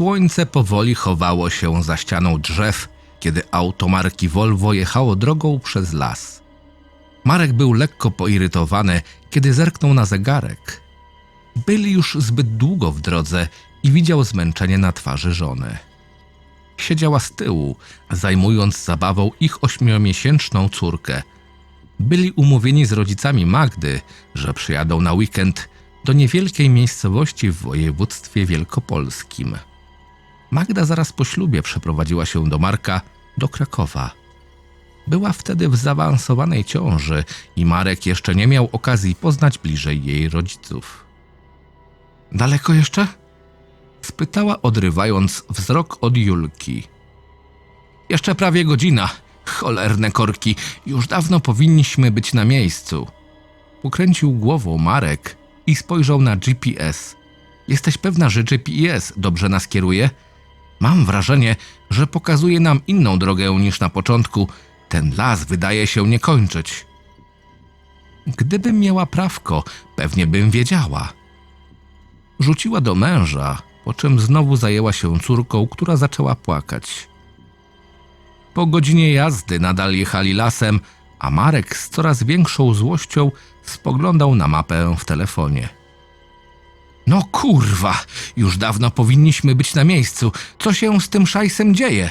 Słońce powoli chowało się za ścianą drzew, kiedy auto marki Volvo jechało drogą przez las. Marek był lekko poirytowany, kiedy zerknął na zegarek. Byli już zbyt długo w drodze i widział zmęczenie na twarzy żony. Siedziała z tyłu, zajmując zabawą ich ośmiomiesięczną córkę. Byli umówieni z rodzicami Magdy, że przyjadą na weekend do niewielkiej miejscowości w województwie wielkopolskim. Magda zaraz po ślubie przeprowadziła się do Marka do Krakowa. Była wtedy w zaawansowanej ciąży i Marek jeszcze nie miał okazji poznać bliżej jej rodziców. Daleko jeszcze? spytała, odrywając wzrok od Julki. Jeszcze prawie godzina. Cholerne korki, już dawno powinniśmy być na miejscu. Pokręcił głową Marek i spojrzał na GPS. Jesteś pewna, że GPS dobrze nas kieruje? Mam wrażenie, że pokazuje nam inną drogę niż na początku. Ten las wydaje się nie kończyć. Gdybym miała prawko, pewnie bym wiedziała. Rzuciła do męża, po czym znowu zajęła się córką, która zaczęła płakać. Po godzinie jazdy nadal jechali lasem, a Marek z coraz większą złością spoglądał na mapę w telefonie. No kurwa, już dawno powinniśmy być na miejscu. Co się z tym szajsem dzieje?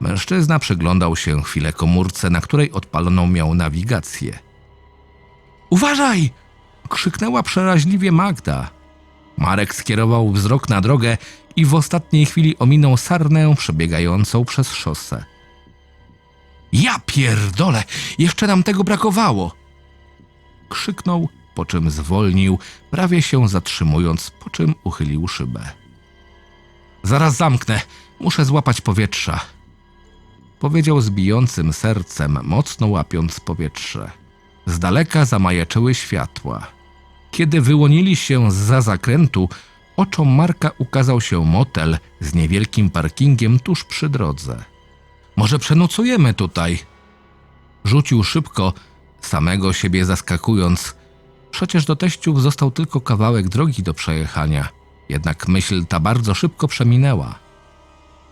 Mężczyzna przyglądał się chwilę komórce, na której odpaloną miał nawigację. Uważaj! krzyknęła przeraźliwie Magda. Marek skierował wzrok na drogę i w ostatniej chwili ominął sarnę przebiegającą przez szosę. Ja pierdolę, jeszcze nam tego brakowało! Krzyknął, po czym zwolnił, prawie się zatrzymując, po czym uchylił szybę. Zaraz zamknę, muszę złapać powietrza. Powiedział z bijącym sercem, mocno łapiąc powietrze. Z daleka zamajaczyły światła. Kiedy wyłonili się za zakrętu, oczom Marka ukazał się motel z niewielkim parkingiem tuż przy drodze. Może przenocujemy tutaj? Rzucił szybko, samego siebie zaskakując. Przecież do teściów został tylko kawałek drogi do przejechania. Jednak myśl ta bardzo szybko przeminęła.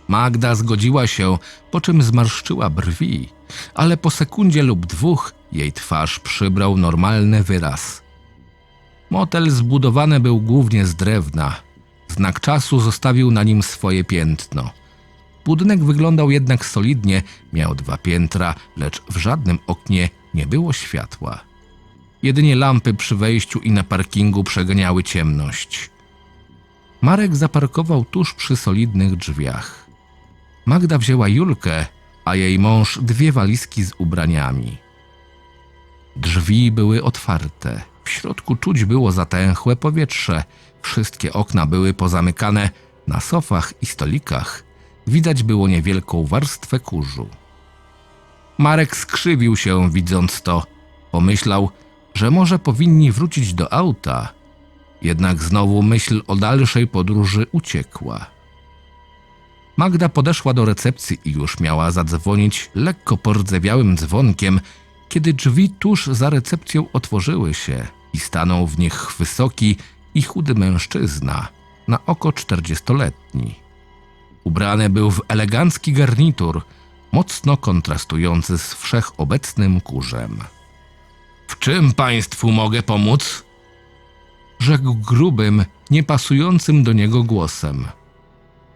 Magda zgodziła się, po czym zmarszczyła brwi, ale po sekundzie lub dwóch jej twarz przybrał normalny wyraz. Motel zbudowany był głównie z drewna. Znak czasu zostawił na nim swoje piętno. Budynek wyglądał jednak solidnie, miał dwa piętra, lecz w żadnym oknie nie było światła. Jedynie lampy przy wejściu i na parkingu przeganiały ciemność. Marek zaparkował tuż przy solidnych drzwiach. Magda wzięła Julkę, a jej mąż dwie walizki z ubraniami. Drzwi były otwarte. W środku czuć było zatęchłe powietrze. Wszystkie okna były pozamykane. Na sofach i stolikach widać było niewielką warstwę kurzu. Marek skrzywił się, widząc to. Pomyślał, że może powinni wrócić do auta. Jednak znowu myśl o dalszej podróży uciekła. Magda podeszła do recepcji i już miała zadzwonić lekko pordzewiałym dzwonkiem, kiedy drzwi tuż za recepcją otworzyły się i stanął w nich wysoki i chudy mężczyzna, na oko czterdziestoletni. Ubrany był w elegancki garnitur, mocno kontrastujący z wszechobecnym kurzem. W czym państwu mogę pomóc? Rzekł grubym, niepasującym do niego głosem.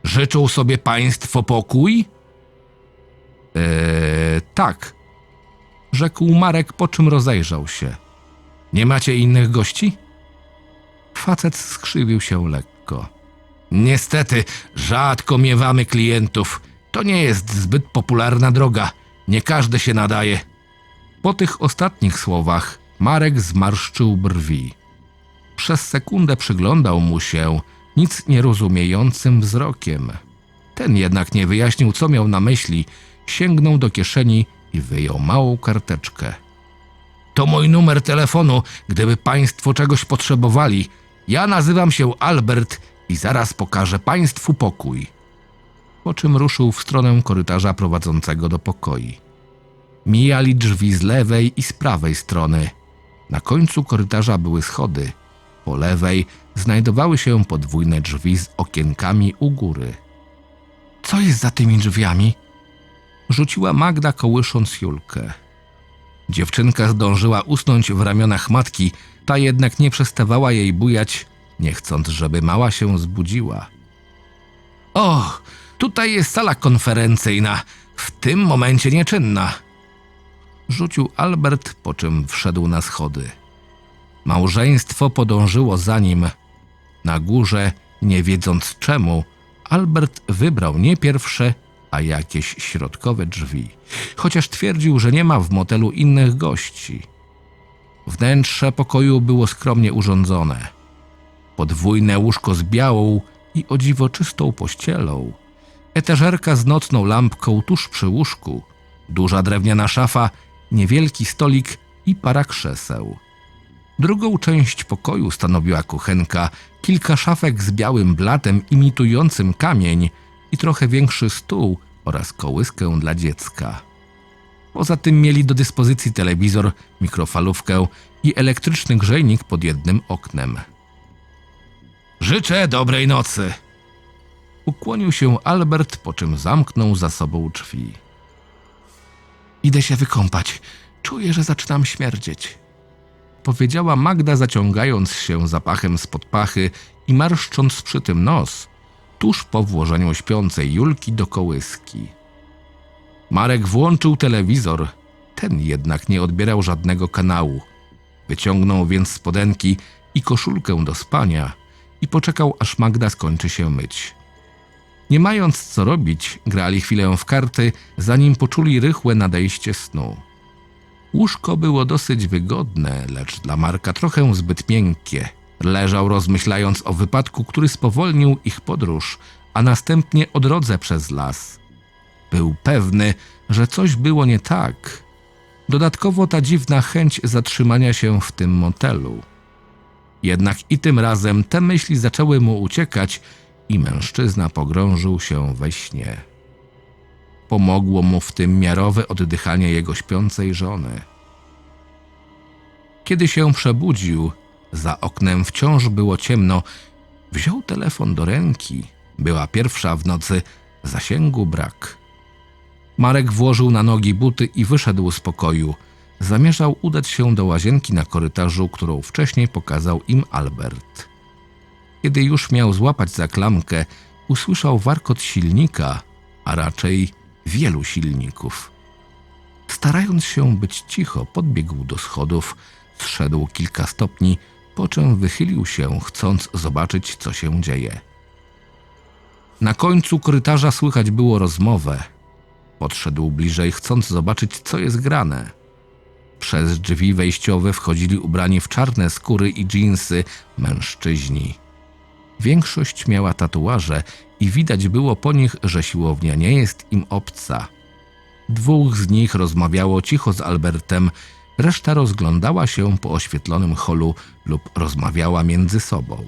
Życzą sobie państwo pokój? Eee, tak, rzekł Marek, po czym rozejrzał się. Nie macie innych gości? Facet skrzywił się lekko. Niestety, rzadko miewamy klientów. To nie jest zbyt popularna droga. Nie każdy się nadaje. Po tych ostatnich słowach Marek zmarszczył brwi. Przez sekundę przyglądał mu się nic nierozumiejącym wzrokiem. Ten jednak nie wyjaśnił, co miał na myśli. Sięgnął do kieszeni i wyjął małą karteczkę. To mój numer telefonu, gdyby państwo czegoś potrzebowali. Ja nazywam się Albert i zaraz pokażę państwu pokój. Po czym ruszył w stronę korytarza prowadzącego do pokoi. Mijali drzwi z lewej i z prawej strony. Na końcu korytarza były schody. Po lewej znajdowały się podwójne drzwi z okienkami u góry. Co jest za tymi drzwiami? Rzuciła Magda, kołysząc Julkę. Dziewczynka zdążyła usnąć w ramionach matki, ta jednak nie przestawała jej bujać, nie chcąc, żeby mała się zbudziła. O, tutaj jest sala konferencyjna, w tym momencie nieczynna. Rzucił Albert, po czym wszedł na schody. Małżeństwo podążyło za nim. Na górze, nie wiedząc czemu, Albert wybrał nie pierwsze, a jakieś środkowe drzwi, chociaż twierdził, że nie ma w motelu innych gości. Wnętrze pokoju było skromnie urządzone. Podwójne łóżko z białą i o pościelą, etażerka z nocną lampką tuż przy łóżku, duża drewniana szafa, niewielki stolik i para krzeseł. Drugą część pokoju stanowiła kuchenka, kilka szafek z białym blatem imitującym kamień i trochę większy stół oraz kołyskę dla dziecka. Poza tym mieli do dyspozycji telewizor, mikrofalówkę i elektryczny grzejnik pod jednym oknem. Życzę dobrej nocy! Ukłonił się Albert, po czym zamknął za sobą drzwi. Idę się wykąpać. Czuję, że zaczynam śmierdzieć. Powiedziała Magda, zaciągając się zapachem spod pachy i marszcząc przy tym nos, tuż po włożeniu śpiącej Julki do kołyski. Marek włączył telewizor, ten jednak nie odbierał żadnego kanału. Wyciągnął więc spodenki i koszulkę do spania i poczekał, aż Magda skończy się myć. Nie mając co robić, grali chwilę w karty, zanim poczuli rychłe nadejście snu. Łóżko było dosyć wygodne, lecz dla Marka trochę zbyt miękkie. Leżał rozmyślając o wypadku, który spowolnił ich podróż, a następnie o drodze przez las. Był pewny, że coś było nie tak. Dodatkowo ta dziwna chęć zatrzymania się w tym motelu. Jednak i tym razem te myśli zaczęły mu uciekać i mężczyzna pogrążył się we śnie. Pomogło mu w tym miarowe oddychanie jego śpiącej żony. Kiedy się przebudził, za oknem wciąż było ciemno, wziął telefon do ręki. Była pierwsza w nocy, zasięgu brak. Marek włożył na nogi buty i wyszedł z pokoju. Zamierzał udać się do łazienki na korytarzu, którą wcześniej pokazał im Albert. Kiedy już miał złapać za klamkę, usłyszał warkot silnika, a raczej wielu silników. Starając się być cicho, podbiegł do schodów, zszedł kilka stopni, po czym wychylił się, chcąc zobaczyć, co się dzieje. Na końcu korytarza słychać było rozmowę. Podszedł bliżej, chcąc zobaczyć, co jest grane. Przez drzwi wejściowe wchodzili ubrani w czarne skóry i dżinsy mężczyźni. Większość miała tatuaże i widać było po nich, że siłownia nie jest im obca. Dwóch z nich rozmawiało cicho z Albertem, reszta rozglądała się po oświetlonym holu lub rozmawiała między sobą.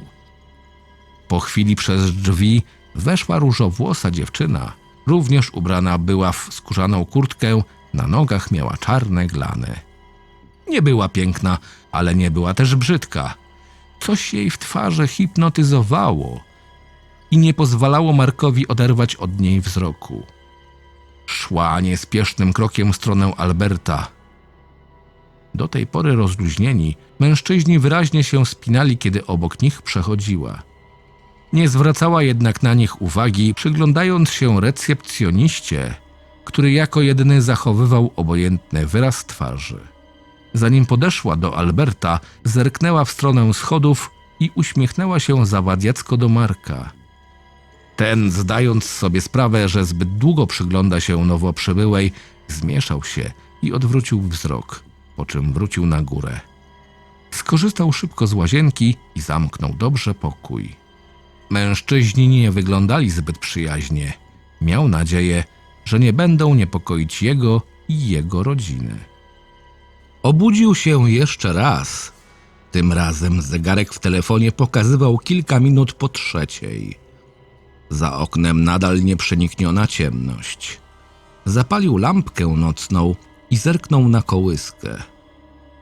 Po chwili przez drzwi weszła różowłosa dziewczyna. Również ubrana była w skórzaną kurtkę, na nogach miała czarne glany. Nie była piękna, ale nie była też brzydka. Coś jej w twarzy hipnotyzowało i nie pozwalało Markowi oderwać od niej wzroku. Szła niespiesznym krokiem w stronę Alberta. Do tej pory rozluźnieni, mężczyźni wyraźnie się spinali, kiedy obok nich przechodziła. Nie zwracała jednak na nich uwagi, przyglądając się recepcjoniście, który jako jedyny zachowywał obojętny wyraz twarzy. Zanim podeszła do Alberta, zerknęła w stronę schodów i uśmiechnęła się zawadiacko do Marka. Ten, zdając sobie sprawę, że zbyt długo przygląda się nowo przybyłej, zmieszał się i odwrócił wzrok, po czym wrócił na górę. Skorzystał szybko z łazienki i zamknął dobrze pokój. Mężczyźni nie wyglądali zbyt przyjaźnie. Miał nadzieję, że nie będą niepokoić jego i jego rodziny. Obudził się jeszcze raz. Tym razem zegarek w telefonie pokazywał kilka minut po trzeciej. Za oknem nadal nieprzenikniona ciemność. Zapalił lampkę nocną i zerknął na kołyskę.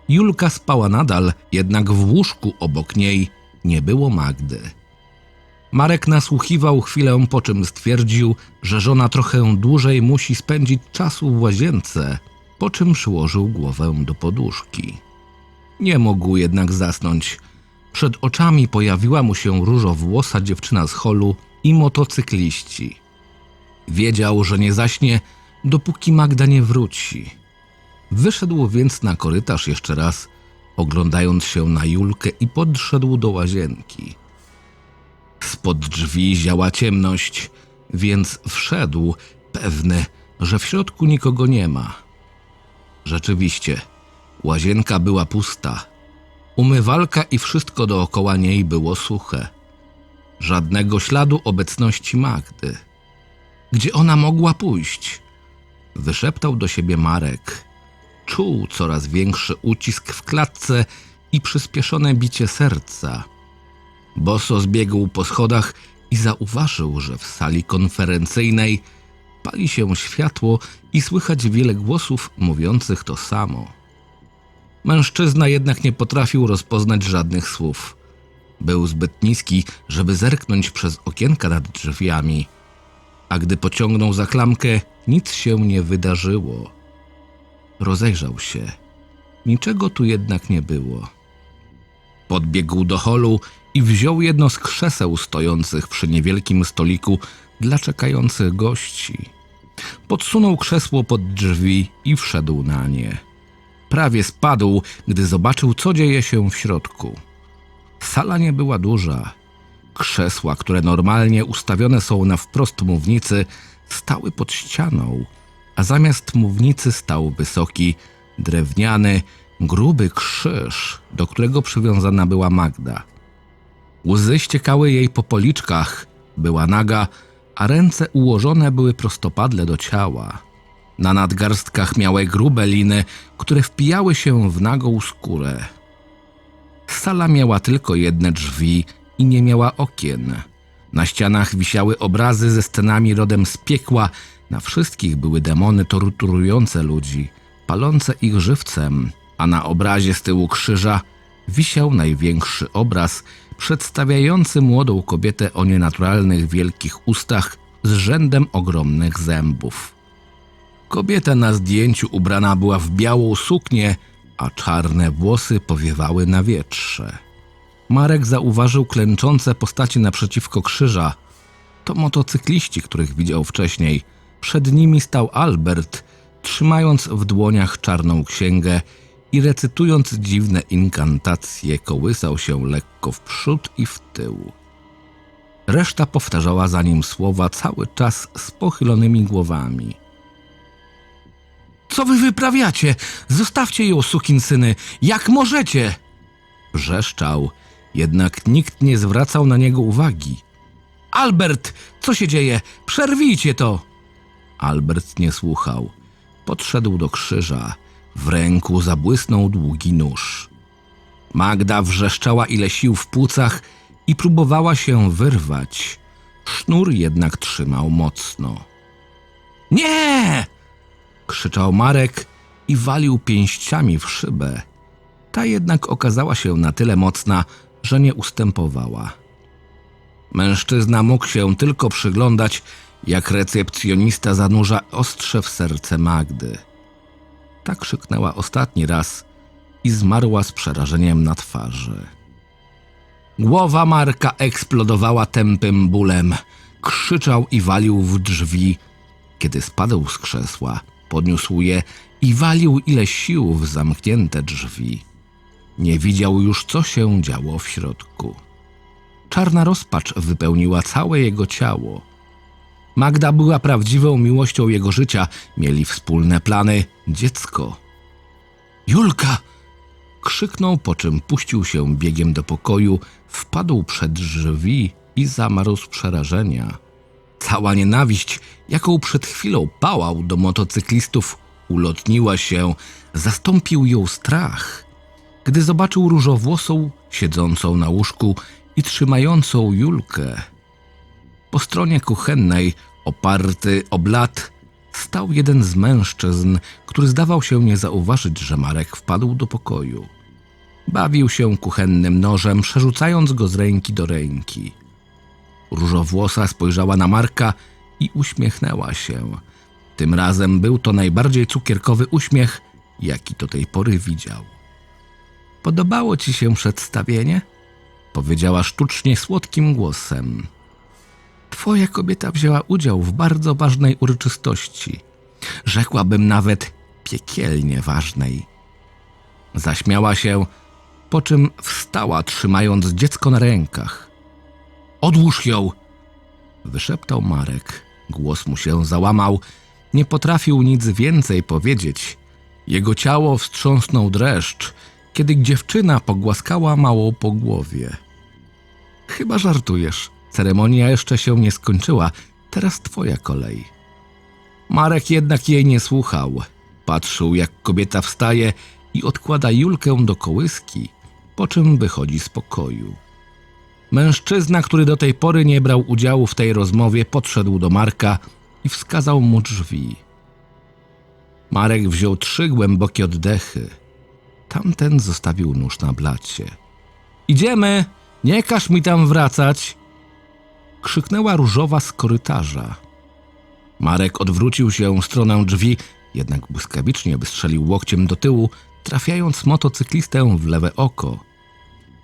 Julka spała nadal, jednak w łóżku obok niej nie było Magdy. Marek nasłuchiwał chwilę, po czym stwierdził, że żona trochę dłużej musi spędzić czasu w łazience, po czym przyłożył głowę do poduszki. Nie mógł jednak zasnąć. Przed oczami pojawiła mu się różowłosa dziewczyna z holu i motocykliści. Wiedział, że nie zaśnie, dopóki Magda nie wróci. Wyszedł więc na korytarz jeszcze raz, oglądając się na Julkę i podszedł do łazienki. Spod drzwi ziała ciemność, więc wszedł, pewny, że w środku nikogo nie ma. Rzeczywiście, łazienka była pusta. Umywalka i wszystko dookoła niej było suche. Żadnego śladu obecności Magdy. Gdzie ona mogła pójść? Wyszeptał do siebie Marek. Czuł coraz większy ucisk w klatce i przyspieszone bicie serca. Boso zbiegł po schodach i zauważył, że w sali konferencyjnej pali się światło i słychać wiele głosów mówiących to samo. Mężczyzna jednak nie potrafił rozpoznać żadnych słów. Był zbyt niski, żeby zerknąć przez okienka nad drzwiami, a gdy pociągnął za klamkę, nic się nie wydarzyło. Rozejrzał się. Niczego tu jednak nie było. Podbiegł do holu i wziął jedno z krzeseł stojących przy niewielkim stoliku dla czekających gości. Podsunął krzesło pod drzwi i wszedł na nie. Prawie spadł, gdy zobaczył, co dzieje się w środku. Sala nie była duża. Krzesła, które normalnie ustawione są na wprost mównicy, stały pod ścianą, a zamiast mównicy stał wysoki, drewniany, gruby krzyż, do którego przywiązana była Magda. Łzy ściekały jej po policzkach, była naga, a ręce ułożone były prostopadle do ciała. Na nadgarstkach miały grube liny, które wpijały się w nagą skórę. Sala miała tylko jedne drzwi i nie miała okien. Na ścianach wisiały obrazy ze scenami rodem z piekła, na wszystkich były demony torturujące ludzi, palące ich żywcem, a na obrazie z tyłu krzyża wisiał największy obraz przedstawiający młodą kobietę o nienaturalnych wielkich ustach z rzędem ogromnych zębów. Kobieta na zdjęciu ubrana była w białą suknię, a czarne włosy powiewały na wietrze. Marek zauważył klęczące postacie naprzeciwko krzyża. To motocykliści, których widział wcześniej. Przed nimi stał Albert, trzymając w dłoniach czarną księgę i recytując dziwne inkantacje, kołysał się lekko w przód i w tył. Reszta powtarzała za nim słowa cały czas z pochylonymi głowami. Co wy wyprawiacie? Zostawcie ją, sukinsyny! Jak możecie? Wrzeszczał, jednak nikt nie zwracał na niego uwagi. Albert, co się dzieje? Przerwijcie to! Albert nie słuchał. Podszedł do krzyża. W ręku zabłysnął długi nóż. Magda wrzeszczała ile sił w płucach i próbowała się wyrwać. Sznur jednak trzymał mocno. Nie! krzyczał Marek i walił pięściami w szybę. Ta jednak okazała się na tyle mocna, że nie ustępowała. Mężczyzna mógł się tylko przyglądać, jak recepcjonista zanurza ostrze w serce Magdy. Tak krzyknęła ostatni raz i zmarła z przerażeniem na twarzy. Głowa Marka eksplodowała tępym bólem. Krzyczał i walił w drzwi. Kiedy spadł z krzesła, podniósł je i walił ile sił w zamknięte drzwi. Nie widział już, co się działo w środku. Czarna rozpacz wypełniła całe jego ciało. Magda była prawdziwą miłością jego życia, mieli wspólne plany dziecko. Julka! Krzyknął, po czym puścił się biegiem do pokoju, wpadł przed drzwi i zamarł z przerażenia. Cała nienawiść, jaką przed chwilą pałał do motocyklistów, ulotniła się, zastąpił ją strach. Gdy zobaczył różowłosą, siedzącą na łóżku i trzymającą Julkę. Po stronie kuchennej, oparty o blat, stał jeden z mężczyzn, który zdawał się nie zauważyć, że Marek wpadł do pokoju. Bawił się kuchennym nożem, przerzucając go z ręki do ręki. Różowłosa spojrzała na Marka i uśmiechnęła się. Tym razem był to najbardziej cukierkowy uśmiech, jaki do tej pory widział. Podobało ci się przedstawienie? Powiedziała sztucznie słodkim głosem. Twoja kobieta wzięła udział w bardzo ważnej uroczystości. Rzekłabym nawet piekielnie ważnej. Zaśmiała się, po czym wstała, trzymając dziecko na rękach. Odłóż ją! Wyszeptał Marek. Głos mu się załamał. Nie potrafił nic więcej powiedzieć. Jego ciało wstrząsnął dreszcz, kiedy dziewczyna pogłaskała małą po głowie. Chyba żartujesz. Ceremonia jeszcze się nie skończyła. Teraz twoja kolej. Marek jednak jej nie słuchał. Patrzył, jak kobieta wstaje i odkłada Julkę do kołyski, po czym wychodzi z pokoju. Mężczyzna, który do tej pory nie brał udziału w tej rozmowie, podszedł do Marka i wskazał mu drzwi. Marek wziął trzy głębokie oddechy. Tamten zostawił nóż na blacie. Idziemy! Nie każ mi tam wracać! Krzyknęła różowa z korytarza. Marek odwrócił się w stronę drzwi, jednak błyskawicznie wystrzelił łokciem do tyłu, trafiając motocyklistę w lewe oko.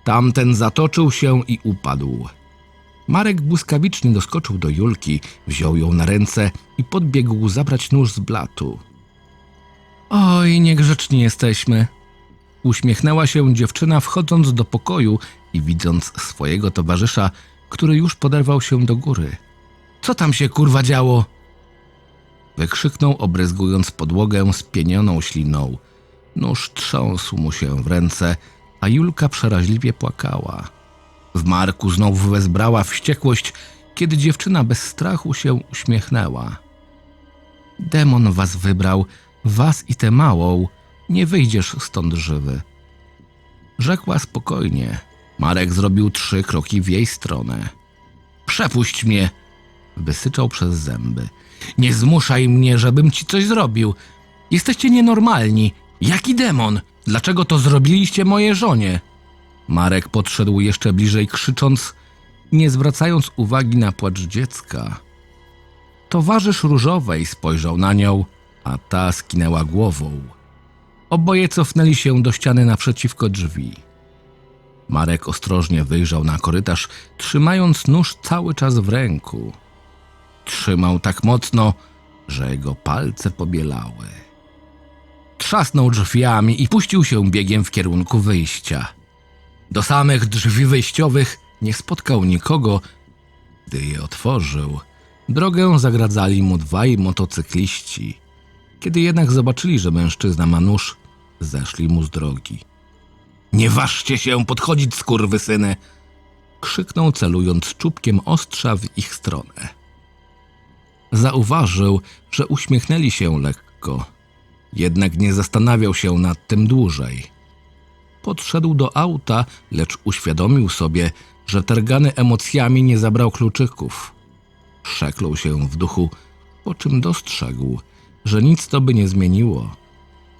Tamten zatoczył się i upadł. Marek błyskawicznie doskoczył do Julki, wziął ją na ręce i podbiegł zabrać nóż z blatu. Oj, niegrzeczni jesteśmy. Uśmiechnęła się dziewczyna, wchodząc do pokoju i widząc swojego towarzysza, który już poderwał się do góry. Co tam się kurwa działo? Wykrzyknął, obryzgując podłogę spienioną śliną. Nóż trząsł mu się w ręce, a Julka przeraźliwie płakała. W Marku znowu wezbrała wściekłość, kiedy dziewczyna bez strachu się uśmiechnęła. Demon was wybrał, was i tę małą, nie wyjdziesz stąd żywy. Rzekła spokojnie. Marek zrobił trzy kroki w jej stronę. Przepuść mnie! Wysyczał przez zęby. Nie zmuszaj mnie, żebym ci coś zrobił. Jesteście nienormalni. Jaki demon? Dlaczego to zrobiliście mojej żonie? Marek podszedł jeszcze bliżej, krzycząc, nie zwracając uwagi na płacz dziecka. Towarzysz różowej spojrzał na nią, a ta skinęła głową. Oboje cofnęli się do ściany naprzeciwko drzwi. Marek ostrożnie wyjrzał na korytarz, trzymając nóż cały czas w ręku. Trzymał tak mocno, że jego palce pobielały. Trzasnął drzwiami i puścił się biegiem w kierunku wyjścia. Do samych drzwi wyjściowych nie spotkał nikogo, gdy je otworzył. Drogę zagradzali mu dwaj motocykliści. Kiedy jednak zobaczyli, że mężczyzna ma nóż, zeszli mu z drogi. Nie ważcie się podchodzić, skurwysyny! Krzyknął, celując czubkiem ostrza w ich stronę. Zauważył, że uśmiechnęli się lekko, jednak nie zastanawiał się nad tym dłużej. Podszedł do auta, lecz uświadomił sobie, że targany emocjami nie zabrał kluczyków. Przeklął się w duchu, po czym dostrzegł, że nic to by nie zmieniło.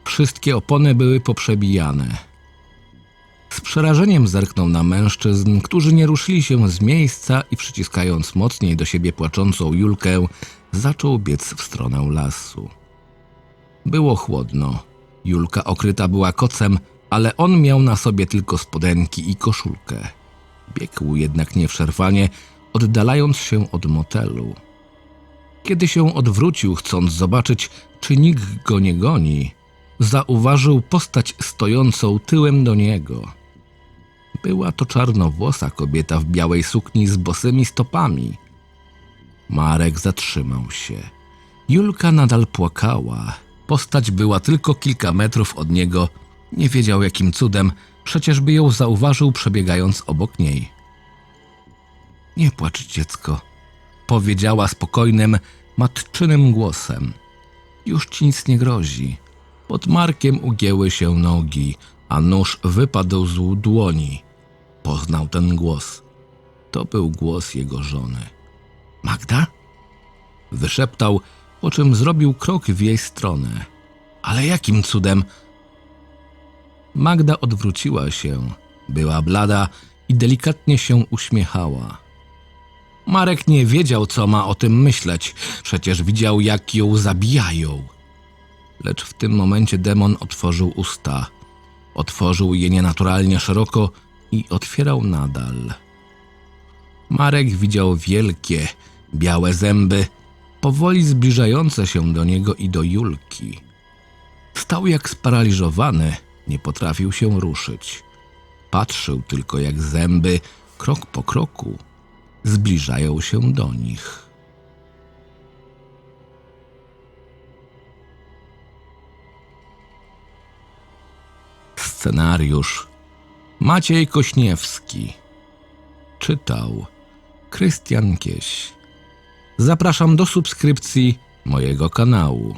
Wszystkie opony były poprzebijane. Z przerażeniem zerknął na mężczyzn, którzy nie ruszyli się z miejsca i przyciskając mocniej do siebie płaczącą Julkę, zaczął biec w stronę lasu. Było chłodno. Julka okryta była kocem, ale on miał na sobie tylko spodenki i koszulkę. Biegł jednak nieprzerwanie, oddalając się od motelu. Kiedy się odwrócił, chcąc zobaczyć, czy nikt go nie goni, zauważył postać stojącą tyłem do niego. Była to czarnowłosa kobieta w białej sukni z bosymi stopami. Marek zatrzymał się. Julka nadal płakała. Postać była tylko kilka metrów od niego. Nie wiedział jakim cudem, przecież by ją zauważył przebiegając obok niej. Nie płacz, dziecko, powiedziała spokojnym, matczynym głosem. Już ci nic nie grozi. Pod Markiem ugięły się nogi, a nóż wypadł z dłoni. Poznał ten głos. To był głos jego żony. Magda? Wyszeptał, po czym zrobił krok w jej stronę. Ale jakim cudem? Magda odwróciła się, była blada i delikatnie się uśmiechała. Marek nie wiedział, co ma o tym myśleć, przecież widział, jak ją zabijają. Lecz w tym momencie demon otworzył usta. Otworzył je nienaturalnie szeroko i otwierał nadal. Marek widział wielkie, białe zęby, powoli zbliżające się do niego i do Julki. Stał jak sparaliżowany, nie potrafił się ruszyć. Patrzył tylko, jak zęby, krok po kroku, zbliżają się do nich. Scenariusz. Maciej Kośniewski. Czytał Krystian Kieś. Zapraszam do subskrypcji mojego kanału.